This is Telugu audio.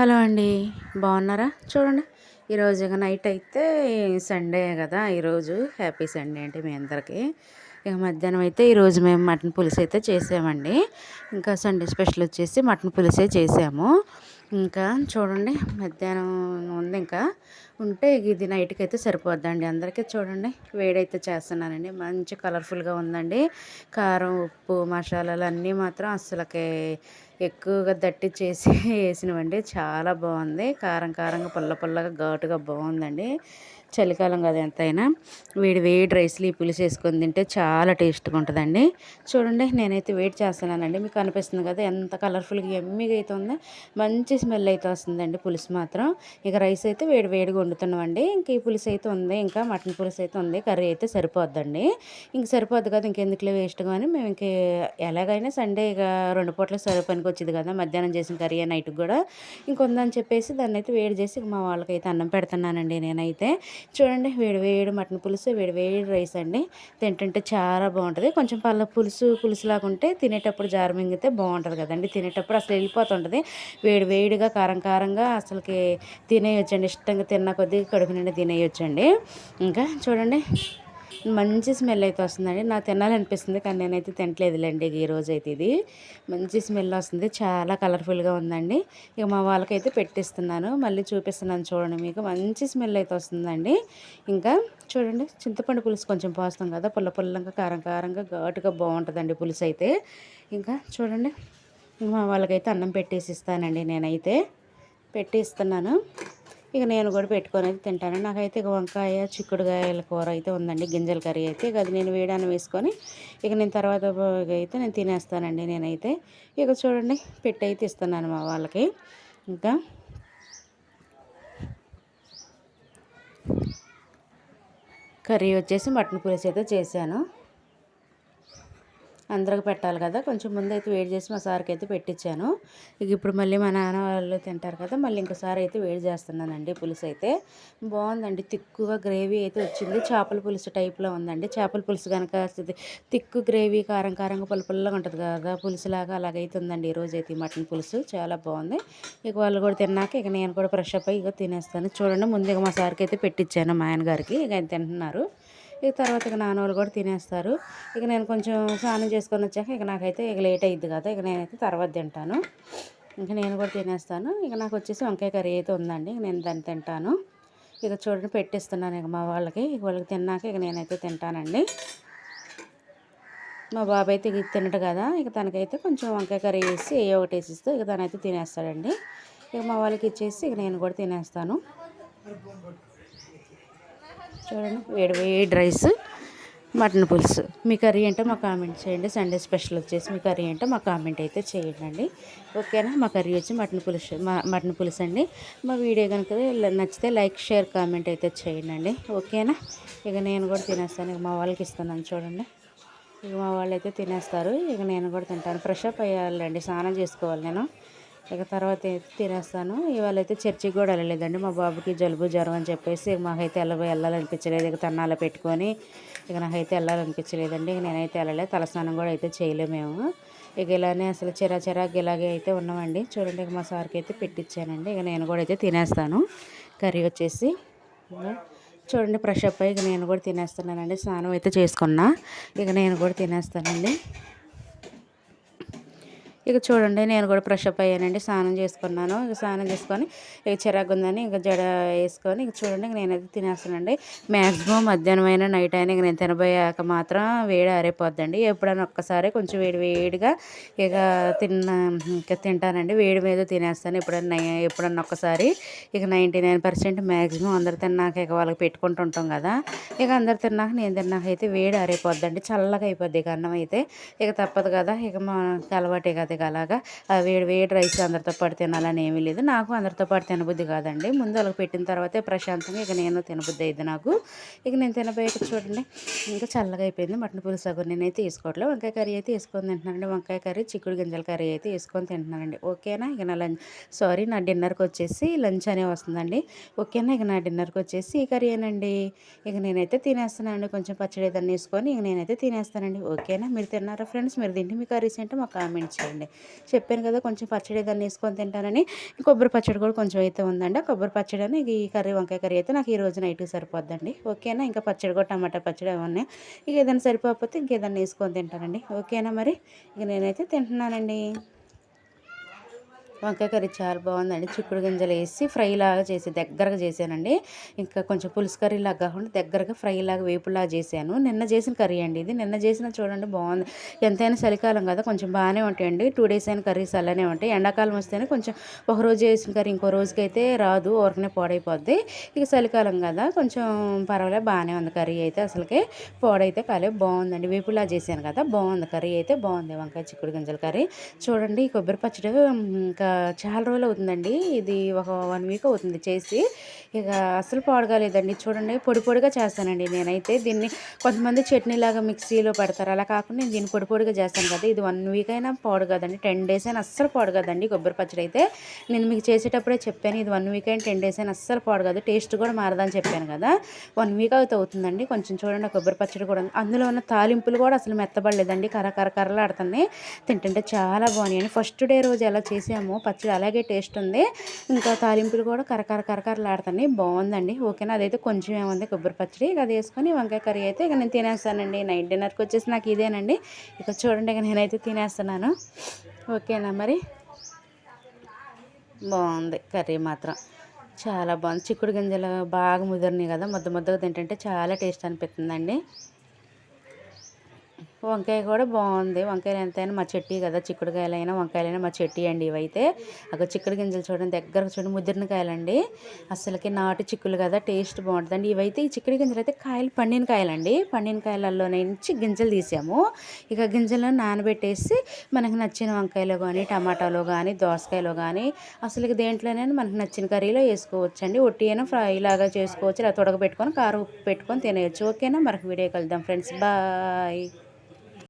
హలో అండి బాగున్నారా? చూడండి ఈరోజు ఇక నైట్ అయితే సండే కదా ఈరోజు హ్యాపీ సండే అంటే మీ అందరికీ. ఇక మధ్యాహ్నం అయితే ఈరోజు మేము మటన్ పులుసు అయితే చేసామండి. ఇంకా సండే స్పెషల్ వచ్చేసి మటన్ పులుసే చేసాము. ఇంకా చూడండి మధ్యాహ్నం ఉంది ఇంకా. ఉంటే ఇది నైట్కి అయితే సరిపోద్దండి. అందరికీ చూడండి వేడైతే చేస్తున్నానండి. మంచి కలర్ఫుల్గా ఉందండి. కారం ఉప్పు మసాలాలు అన్నీ మాత్రం అస్సలకి ఎక్కువగా దట్టి చేసి వేసినవండి. చాలా బాగుంది. కారం కారంగా పుల్ల పుల్లగా ఘాటుగా బాగుందండి. చలికాలం కదా ఎంతైనా. వేడి వేడి రైస్లు ఈ పులుసు వేసుకొని తింటే చాలా టేస్ట్గా ఉంటుందండి. చూడండి నేనైతే వెయిట్ చేస్తున్నానండి. మీకు అనిపిస్తుంది కదా ఎంత కలర్ఫుల్గా ఎమ్మిగా అయితే ఉందో. మంచి స్మెల్ అయితే వస్తుందండి పులుసు మాత్రం. ఇక రైస్ అయితే వేడి వేడిగా వండుతున్నామండి. ఇంక ఈ పులుసు అయితే ఉంది. ఇంకా మటన్ పులుసు అయితే ఉంది. కర్రీ అయితే సరిపోద్దండి. ఇంక సరిపోద్ది కదా ఇంకెందుకులే వేస్ట్ కానీ మేము ఇంక ఎలాగైనా సండే ఇక రెండు పూట్ల సరిపోనికి వచ్చింది కదా మధ్యాహ్నం చేసిన కర్రీ నైట్కి కూడా. ఇంకొందని చెప్పేసి దాన్ని అయితే వేడి చేసి మా వాళ్ళకైతే అన్నం పెడుతున్నానండి నేనైతే. చూడండి వేడి వేడి మటన్ పులుసు వేడి వేడి రైస్ అండి. తింటుంటే చాలా బాగుంటుంది. కొంచెం పళ్ళ పులుసు పులుసులాగా ఉంటే తినేటప్పుడు జారమింగితే బాగుంటుంది కదండి. తినేటప్పుడు అసలు వెళ్ళిపోతుంటుంది. వేడి వేడిగా కారం కారంగా అసలుకి తినేయొచ్చండి. ఇష్టంగా తిన్న కొద్దీ కడుపు నిండా తినేయొచ్చండి. ఇంకా చూడండి మంచి స్మెల్ అయితే వస్తుందండి. నాకు తినాలనిపిస్తుంది కానీ నేనైతే తినట్లేదులేండి. ఈ రోజు అయితే ఇది మంచి స్మెల్ వస్తుంది. చాలా కలర్ఫుల్గా ఉందండి. ఇక మా వాళ్ళకైతే పెట్టిస్తున్నాను. మళ్ళీ చూపిస్తున్నాను చూడండి మీకు. మంచి స్మెల్ అయితే వస్తుందండి. ఇంకా చూడండి చింతపండు పులుసు కొంచెం పోస్తాం కదా పుల్ల పుల్లంగా కారం కారంగా ఘాటుగా బాగుంటుందండి పులుసు అయితే. ఇంకా చూడండి మా వాళ్ళకైతే అన్నం పెట్టేసి ఇస్తానండి నేనైతే. పెట్టి ఇస్తున్నాను ఇక నేను కూడా పెట్టుకొని అయితే తింటాను. నాకైతే ఇక వంకాయ చిక్కుడుకాయల కూర అయితే ఉందండి. గింజల కర్రీ అయితే ఇక అది నేను వేడాన్ని వేసుకొని ఇక నేను తర్వాత అయితే నేను తినేస్తానండి నేనైతే. ఇక చూడండి పెట్టి అయితే ఇస్తున్నాను మా వాళ్ళకి. ఇంకా కర్రీ వచ్చేసి మటన్ పులుసు అయితే చేశాను. అందరికి పెట్టాలి కదా. కొంచెం ముందు అయితే వేడి చేసి మా సార్కి అయితే పెట్టించాను ఇక ఇప్పుడు మళ్ళీ మా నాన్న వాళ్ళు తింటారు కదా మళ్ళీ ఇంకోసారి అయితే వేడి చేస్తున్నానండి పులుసు అయితే. బాగుందండి. తిక్కుగా గ్రేవీ అయితే వచ్చింది. చేపల పులుసు టైప్లో ఉందండి. చేపల పులుసు కనుక తిక్కు గ్రేవీ కారం కారంగా పుల్ల పుల్లగా ఉంటుంది కదా పులుసులాగా అలాగైతే ఉందండి ఈరోజు అయితే మటన్ పులుసు. చాలా బాగుంది. ఇక వాళ్ళు కూడా తిన్నాక ఇక నేను కూడా ఫ్రెష్ అప్ ఇక తినేస్తాను. చూడండి ముందుగా మా సార్కి అయితే పెట్టించాను మా ఆయన గారికి. ఇక ఆయన తింటున్నారు. ఇక తర్వాత ఇక నాన్న కూడా తినేస్తారు. ఇక నేను కొంచెం స్నానం చేసుకొని వచ్చాక ఇక నాకైతే ఇక లేట్ అయ్యిద్ది కదా ఇక నేనైతే తర్వాత తింటాను. ఇంకా నేను కూడా తినేస్తాను. ఇక నాకు వచ్చేసి వంకాయ కర్రీ అయితే ఉందండి నేను దాన్ని తింటాను. ఇక చూడండి పెట్టిస్తున్నాను ఇక మా వాళ్ళకి. ఇక వాళ్ళకి తిన్నాక ఇక నేనైతే తింటానండి. మా బాబు అయితే ఇక తినడు కదా ఇక తనకైతే కొంచెం వంకాయ కర్రీ వేసి ఏ ఒకటి వేసిస్తే ఇక తనైతే తినేస్తాడండి. ఇక మా వాళ్ళకి ఇచ్చేసి ఇక నేను కూడా తినేస్తాను. చూడండి వేడి వేడి రైస్ మటన్ పులుసు. మీ కర్రీ అంటే మా కామెంట్ చేయండి. సండే స్పెషల్ వచ్చేసి మీ కర్రీ అంటే మా కామెంట్ అయితే చేయండి ఓకేనా? మా కర్రీ వచ్చి మటన్ పులుసు మా మటన్ పులుసు అండి. మా వీడియో కనుక నచ్చితే లైక్ షేర్ కామెంట్ అయితే చేయండి ఓకేనా? ఇక నేను కూడా తినేస్తాను. ఇక మా వాళ్ళకి ఇస్తున్నాను చూడండి. ఇక మా వాళ్ళు అయితే తినేస్తారు. ఇక నేను కూడా తింటాను. ఫ్రెష్ అప్ అయ్యాలండి. స్నానం చేసుకోవాలి నేను. ఇక తర్వాత అయితే తినేస్తాను. ఇవాళ అయితే చర్చికి కూడా వెళ్ళలేదండి. మా బాబుకి జలుబు జ్వరం అని చెప్పేసి మాకైతే వెళ్ళ వెళ్ళాలనిపించలేదు. ఇక తన్నాల పెట్టుకొని ఇక నాకైతే వెళ్ళాలనిపించలేదండి. ఇక నేనైతే వెళ్ళలేదు తలస్నానం కూడా అయితే చేయలేము మేము. ఇక ఇలానే అసలు చిరా చిరాకు ఇలాగే అయితే ఉన్నామండి. చూడండి ఇక మా సార్కి అయితే పెట్టించానండి ఇక నేను కూడా అయితే తినేస్తాను. కర్రీ వచ్చేసి చూడండి ఫ్రెష్ అప్ ఇక నేను కూడా తినేస్తున్నానండి. స్నానం అయితే చేసుకున్నా. ఇక నేను కూడా తినేస్తానండి. ఇక చూడండి నేను కూడా ఫ్రెష్ అప్ అయ్యానండి. స్నానం చేసుకున్నాను. ఇక స్నానం చేసుకొని ఇక చిరాకు ఉందని ఇక జడ వేసుకొని ఇక చూడండి ఇక నేనైతే తినేస్తానండి. మ్యాక్సిమం మధ్యాహ్నం అయినా నైట్ అయినా ఇక నేను తినబోయాక మాత్రం వేడి ఆరైపోద్దండి. ఎప్పుడైనా ఒక్కసారి కొంచెం వేడి వేడిగా ఇక తిన్న ఇక తింటానండి. వేడి మీద తినేస్తాను. ఎప్పుడన్నా ఎప్పుడన్నా ఒక్కసారి ఇక నైంటీ నైన్ పర్సెంట్ మ్యాక్సిమం అందరు తిన్నాక ఇక వాళ్ళకి పెట్టుకుంటుంటాం కదా. ఇక అందరు తిన్నాక నేను తిన్నాక అయితే వేడి ఆరైపోద్దండి. చల్లగా అయిపోద్ది ఇక అన్నం అయితే. ఇక తప్పదు కదా. ఇక మా అలవాటే కదా ఇక అలాగా వేడి వేడి రైస్ అందరితో పాటు తినాలని ఏమీ లేదు. నాకు అందరితో పాటు తినబుద్ధి కాదండి. ముందు వాళ్ళకి పెట్టిన తర్వాతే ప్రశాంతంగా ఇక నేను తినబుద్ధి అయింది నాకు. ఇక నేను తినబోయాక చూడండి. ఇంకా చల్లగా అయిపోయింది. మటన్ పులుసు సగం నేనైతే వేసుకోవట్లేదు వంకాయ కర్రీ అయితే వేసుకొని తింటున్నానండి. వంకాయ కర్రీ చిక్కుడు గింజల కర్రీ అయితే వేసుకొని తింటున్నానండి. ఓకేనా? ఇక నా లంచ్ సారీ నా డిన్నర్కి వచ్చేసి లంచ్ అనే వస్తుందండి. ఓకేనా? ఇక నా డిన్నర్కి వచ్చేసి ఈ కర్రీ ఏనండి. ఇక నేనైతే తినేస్తానండి కొంచెం పచ్చడి ఏదన్నా వేసుకొని ఇక నేనైతే తినేస్తానండి. ఓకేనా? మీరు తిన్నారా ఫ్రెండ్స్? మీరు తింటే మీ కర్రీస్ ఏంటో మాకు కామెంట్ చేయండి. ఉందండి చెప్పాను కదా కొంచెం పచ్చడి దాన్ని వేసుకొని తింటానని. కొబ్బరి పచ్చడి కూడా కొంచెం అయితే ఉందండి. కొబ్బరి పచ్చడి అని ఈ కర్రీ వంకాయ కర్రీ అయితే నాకు ఈ రోజు నైట్కి సరిపోద్దండి. ఓకేనా? ఇంకా పచ్చడి కూడా టమాటా పచ్చడి అవన్నీ ఇక ఏదైనా సరిపోకపోతే ఇంకేదైనా వేసుకొని తింటానండి. ఓకేనా మరి? ఇక నేనైతే తింటున్నానండి. వంకాయ కర్రీ చాలా బాగుందండి. చిక్కుడు గింజలు వేసి ఫ్రై లాగా చేసి దగ్గరగా చేశానండి. ఇంకా కొంచెం పులుసు కర్రీ లాగా కాకుండా దగ్గరగా ఫ్రై లాగా వేపులాగా చేశాను. నిన్న చేసిన కర్రీ అండి ఇది. నిన్న చేసిన చూడండి బాగుంది. ఎంతైనా చలికాలం కదా కొంచెం బాగానే ఉంటాయండి. టూ డేస్ అయిన కర్రీస్ అలానే ఉంటాయి. ఎండాకాలం వస్తేనే కొంచెం ఒక రోజు చేసిన కర్రీ ఇంకో రోజుకైతే రాదు ఊరకనే పాడైపోద్ది. ఇక చలికాలం కదా కొంచెం పర్వాలేదు బాగానే ఉంది కర్రీ అయితే అసలుకి. పాడైతే కాలే బాగుందండి. వేపులా చేశాను కదా బాగుంది కర్రీ అయితే బాగుంది వంకాయ చిక్కుడు గింజల కర్రీ. చూడండి కొబ్బరి పచ్చడి ఇంకా చాలా రోజులు అవుతుందండి. ఇది ఒక వన్ వీక్ అవుతుంది చేసి. ఇక అసలు పాడగాలేదండి చూడండి పొడి పొడిగా చేస్తానండి నేనైతే. దీన్ని కొంతమంది చట్నీలాగా మిక్సీలో పెడతారు. అలా కాకుండా నేను దీన్ని పొడి పొడిగా చేస్తాను కదా ఇది వన్ వీక్ అయినా పాడు కదండి. టెన్ డేస్ అయినా అస్సలు పాడు కదండి కొబ్బరి పచ్చడి అయితే. నేను మీకు చేసేటప్పుడే చెప్పాను ఇది వన్ వీక్ అయినా టెన్ డేస్ అయినా అస్సలు పాడు కాదు. టేస్ట్ కూడా మారదని చెప్పాను కదా. వన్ వీక్ అయితే అవుతుందండి. కొంచెం చూడండి కొబ్బరి పచ్చడి కూడా అందులో ఉన్న తాలింపులు కూడా అసలు మెత్తబడలేదండి. కర్ర కర్ర కర్రలాడుతున్నాయి తింటుంటే చాలా బాగున్నాయి. ఫస్ట్ డే రోజు ఎలా చేసామో పచ్చడి అలాగే టేస్ట్ ఉంది. ఇంకా తాలింపులు కూడా కరకర కరకరలాడుతున్నాయి. బాగుందండి. ఓకేనా? అదైతే కొంచెం ఏముంది? కొబ్బరి పచ్చడి. అది వేసుకొని వంకాయ కర్రీ అయితే ఇక నేను తినేస్తానండి. నైట్ డిన్నర్కి వచ్చేసి నాకు ఇదేనండి. ఇక చూడండి ఇక నేనైతే తినేస్తున్నాను. ఓకేనా మరి? బాగుంది. కర్రీ మాత్రం చాలా బాగుంది. చిక్కుడు గింజలు బాగా ముదిరినాయి కదా? ముద్ద ముద్దగా తింటుంటే చాలా టేస్ట్ అనిపిస్తుందండి. వంకాయ కూడా బాగుంది. వంకాయలు ఎంతైనా మా చెట్టి కదా చిక్కుడుకాయలైనా వంకాయలైనా మా చెట్టి అండి ఇవైతే. అక్కడ చిక్కుడు గింజలు చూడండి దగ్గరకు చూడండి ముదిరిన కాయలండి అసలుకి నాటు చిక్కులు కదా టేస్ట్ బాగుంటుందండి. ఇవైతే ఈ చిక్కుడు గింజలు అయితే కాయలు పండిన కాయలండి పండిన కాయలలో నుంచి గింజలు తీసాము. ఇక గింజలను నానబెట్టేసి మనకు నచ్చిన వంకాయలో కానీ టమాటాలో కానీ దోసకాయలో కానీ అసలు దేంట్లోనైనా మనకు నచ్చిన కర్రీలో వేసుకోవచ్చు అండి ఒట్టి అయినా ఫ్రై లాగా చేసుకోవచ్చు ఇలా తొడగబెట్టుకొని కారం ఉప్పు పెట్టుకొని తినేయచ్చు. ఓకేనా? మనకు వీడియో కలుద్దాం ఫ్రెండ్స్. బాయ్.